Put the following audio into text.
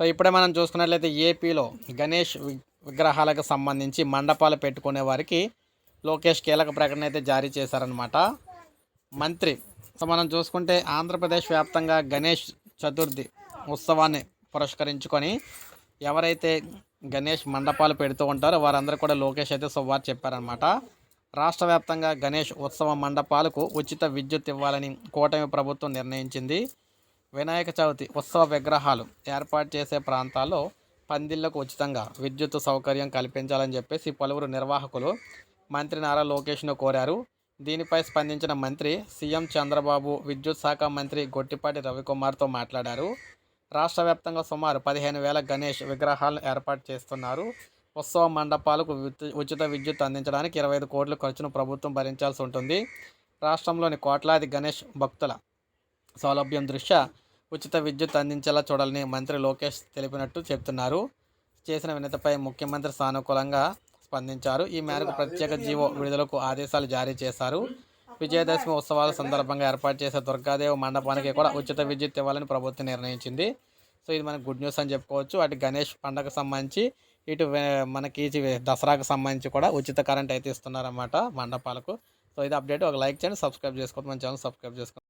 So ఇప్పుడే మనం చూసుకున్నట్లయితే ఏపీలో గణేష్ వి- విగ్రహాలకు సంబంధించి మండపాలు పెట్టుకునే వారికి లోకేష్ కీలక ప్రకటన అయితే జారీ చేశారనమాట మంత్రి సో మనం చూసుకుంటే ఆంధ్రప్రదేశ్ వ్యాప్తంగా గణేష్ చతుర్థి ఉత్సవాన్ని పురస్కరించుకొని ఎవరైతే గణేష్ మండపాలు పెడుతూ ఉంటారో వారందరూ కూడా లోకేష్ అయితే శుభవార్త చెప్పారనమాట రాష్ట్ర వ్యాప్తంగా గణేష్ ఉత్సవ మండపాలకు ఉచిత విద్యుత్ ఇవ్వాలని కూటమి ప్రభుత్వం నిర్ణయించింది. వినాయక చవితి ఉత్సవ విగ్రహాలు ఏర్పాటు చేసే ప్రాంతాల్లో పందిళ్ళకు ఉచితంగా విద్యుత్ సౌకర్యం కల్పించాలని చెప్పేసి పలువురు నిర్వాహకులు మంత్రి నారా లోకేష్ను కోరారు. దీనిపై స్పందించిన మంత్రి సీఎం చంద్రబాబు విద్యుత్ శాఖ మంత్రి గొట్టిపాటి రవికుమార్తో మాట్లాడారు. రాష్ట్ర వ్యాప్తంగా సుమారు పదిహేను వేల గణేష్ విగ్రహాలను ఏర్పాటు చేస్తున్నారు. ఉత్సవ మండపాలకు ఉచిత విద్యుత్ అందించడానికి ఇరవై ఐదు కోట్ల ఖర్చును ప్రభుత్వం భరించాల్సి ఉంటుంది. రాష్ట్రంలోని కోట్లాది గణేష్ భక్తుల సౌలభ్యం దృష్ట్యా ఉచిత విద్యుత్ అందించేలా చూడాలని మంత్రి లోకేష్ తెలిపినట్టు చెప్తున్నారు. చేసిన వినతిపై ముఖ్యమంత్రి సానుకూలంగా స్పందించారు. ఈ మేరకు ప్రత్యేక జీవో విడుదలకు ఆదేశాలు జారీ చేశారు. విజయదశమి ఉత్సవాల సందర్భంగా ఏర్పాటు చేసే దుర్గాదేవి మండపానికి కూడా ఉచిత విద్యుత్ ఇవ్వాలని ప్రభుత్వం నిర్ణయించింది. సో ఇది మనకు గుడ్ న్యూస్ అని చెప్పుకోవచ్చు. అటు గణేష్ పండగకు సంబంధించి ఇటు మనకి దసరాకు సంబంధించి కూడా ఉచిత కరెంట్ అయితే ఇస్తున్నారన్నమాట మండపాలకు. సో ఇది అప్డేట్. ఒక లైక్ చేయండి సబ్స్క్రైబ్ చేసుకోవద్దు. మన ఛానల్ సబ్స్క్రైబ్ చేసుకోండి.